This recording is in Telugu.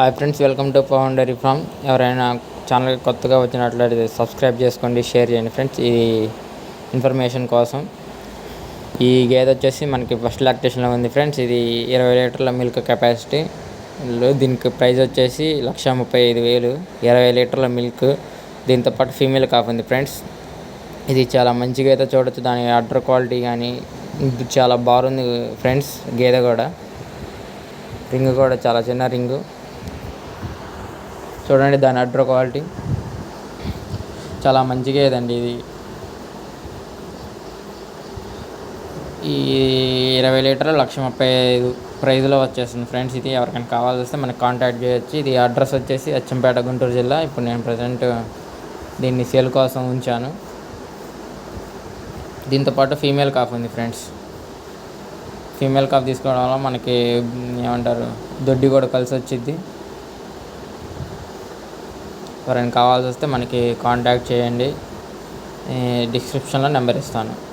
Hi friends welcome to Pavan dairy farm ఎవరైనా ఛానల్ కొత్తగా వచ్చినట్లయితే సబ్స్క్రైబ్ చేసుకోండి షేర్ చేయండి ఫ్రెండ్స్ ఈ ఇన్ఫర్మేషన్ కోసం ఈ గేదె వచ్చేసి మనకి ఫస్ట్ లాక్టేషన్లో ఉంది ఫ్రెండ్స్ ఇది ఇరవై లీటర్ల మిల్క్ కెపాసిటీ దీనికి ప్రైస్ వచ్చేసి లక్ష ముప్పై ఐదు వేలు. ఇరవై లీటర్ల మిల్క్ దీంతో పాటు ఫీమేల్ కాఫ్ ఉంది ఫ్రెండ్స్ ఇది చాలా మంచి గేదె చూడొచ్చు. దాని అడ్డర్ క్వాలిటీ కానీ చాలా బాగుంది ఫ్రెండ్స్ గేదె కూడా. రింగ్ కూడా చాలా చిన్న రింగు చూడండి దాని అడ్రో క్వాలిటీ. చాలా మంచిగా ఇదండి ఇది. ఈ ఇరవై లీటర్లు లక్ష ముప్పై ఐదు ప్రైజ్లో వచ్చేస్తుంది ఫ్రెండ్స్ ఇది. ఎవరికైనా కావాల్సి వస్తే మనకి కాంటాక్ట్ చేయొచ్చు. ఇది అడ్రస్ వచ్చేసి అచ్చంపేట గుంటూరు జిల్లా. ఇప్పుడు నేను ప్రజెంట్ దీన్ని సేల్ కోసం ఉంచాను. దీంతో పాటు ఫీమేల్ కాఫ్ ఉంది ఫ్రెండ్స్. ఫీమేల్ కాఫ్ తీసుకోవడం వల్ల మనకి ఏమంటారు దొడ్డి కూడా కలిసి వచ్చింది ఎవరైనా కావాల్సి వస్తే మనకి కాంటాక్ట్ చేయండి. డిస్క్రిప్షన్లో నెంబర్ ఇస్తాను.